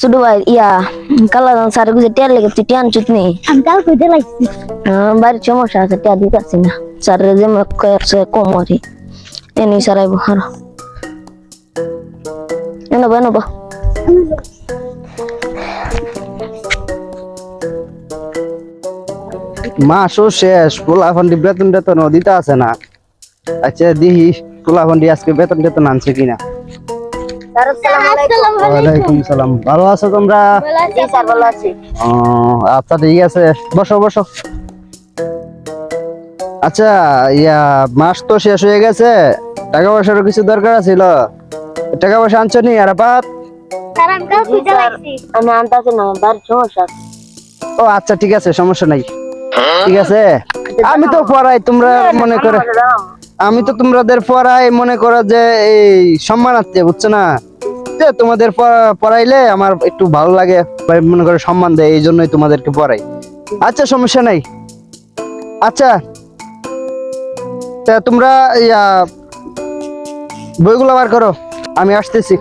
শুধু ভাই ইয়া কালা স্যার গুছে টিয়ার লেগে তুই টিয়ান চুত নেই আমি কাল কইতে লাগছি বাড়ির সমস্যা আছে টিয়া দিতে আসছি না স্যার যে কয়েছে কম আর এনে স্যার আইব হার এনব এনব মাসও শেষ পোলাফন্ডি বেতন টেতন দিতে আছে না আচ্ছা দিহি পোলাফন্ডি আজকে বেতন টেতন আনছে কিনা ওয়ালাইকুম সালাম। ভালো আছো তোমরা? স্যার ভালো আছি। আচ্ছা ঠিক আছে। বসো বসো। আচ্ছা ইয়া মাস তো শেষ হয়ে গেছে। টাকা পয়সারও কিছু দরকার ছিল টাকা পয়সা আনছো নি আমি আনতাছি বাড়ির সমস্যা ও আচ্ছা ঠিক আছে সমস্যা নাই। ঠিক আছে? আমি তো পড়াই তোমরা মনে করে আমি তো তোমাদের পড়াই মনে করো যে এই সম্মানার্থে, বুঝছ না? যে তোমাদের পড়াইলে আমার একটু ভালো লাগে মনে করে সম্মান দেয়, এই জন্যই তোমাদেরকে পড়াই। আচ্ছা সমস্যা নাই। আচ্ছা তা তোমরা, ইয়া, বইগুলো বার করো। আমি আসতেছি।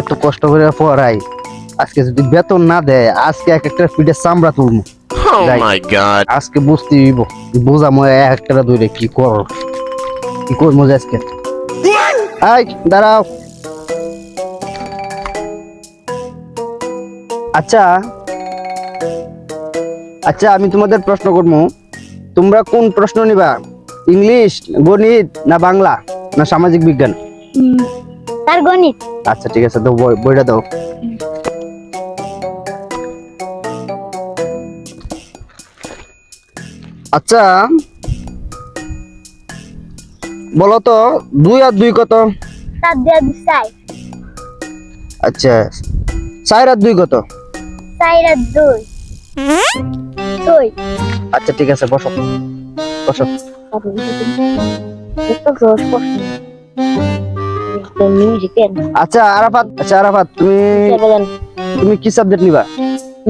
এত কষ্ট করে পড়াই। আজকে যদি বেতন না দেয় আজকে এক একটা ফিডের চামড়া তুলবো Oh. আজকে বুঝতে হইব বোঝামো এক একটা দূরে কি কর কি করব আজকে? আই দাঁড়াও। আচ্ছা। আচ্ছা আমি তোমাদের প্রশ্ন করব তোমরা কোন প্রশ্ন নিবা? ইংলিশ গণিত না বাংলা না সামাজিক বিজ্ঞান? স্যার গণিত। আচ্ছা ঠিক আছে তো বইটা দাও। আচ্ছা। বলো তো দুই আর দুই কত? আচ্ছা চার আর দুই কত? চার আর দুই। দুই। আচ্ছা ঠিক আছে বসো। বসো। আচ্ছা আরাফাত আচ্ছা আরাফাত তুমি তুমি কি সাবজেক্ট নিবা?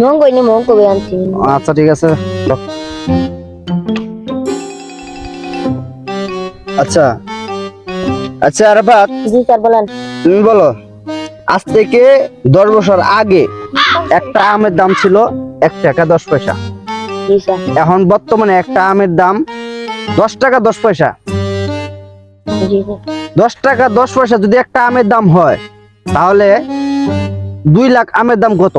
মঙ্গ নি মঙ্গ আনছি। আচ্ছা ঠিক আছে আচ্ছা। আচ্ছা আরাফাত। জি স্যার বলেন। তুমি বলো আজ থেকে দশ বছর আগে একটা আমের দাম ছিল এক টাকা দশ পয়সা। এখন বর্তমানে একটা আমের দাম দশ টাকা দশ পয়সা। দশ টাকা দশ পয়সা যদি একটা আমের দাম হয় তাহলে দুই লাখ আমের দাম কত?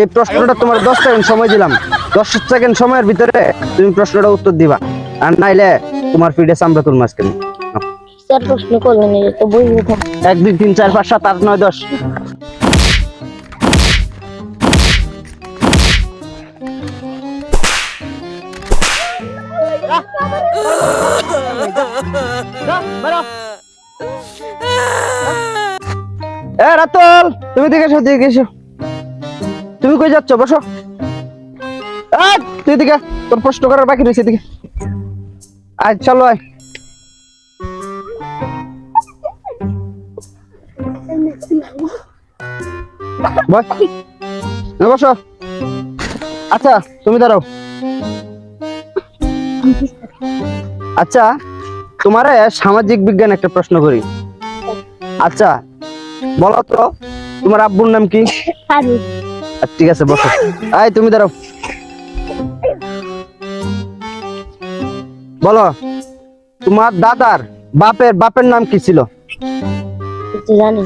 এই প্রশ্নটা তোমার দশ সেকেন্ড সময় দিলাম। দশ সেকেন্ড সময়ের ভিতরে তুমি প্রশ্নটা উত্তর দিবা। আর নাইলে তোমার ফিডে চামড়া তুল মাছ কেন? স্যার প্রশ্ন করলেন তো বই এক দুই তিন চার পাঁচ সাত আট নয় দশ। এ রাতুল তুমি দিকে এসো দিকে এসো। তুমি কই যাচ্ছ? বসো। তুই দিকে তোর প্রশ্ন করার বাকি রয়েছে দিকে আয় চলো আয়। বস। এ বসো। আচ্ছা তুমি দাঁড়াও। আচ্ছা তোমারে সামাজিক বিজ্ঞান একটা প্রশ্ন করি। আচ্ছা বলো তো তোমার আব্বুর নাম কি? ঠিক আছে বসো। আয় তুমি দাঁড়াও। বলো তোমার দাদার বাপের বাপের নাম কি ছিল? জানি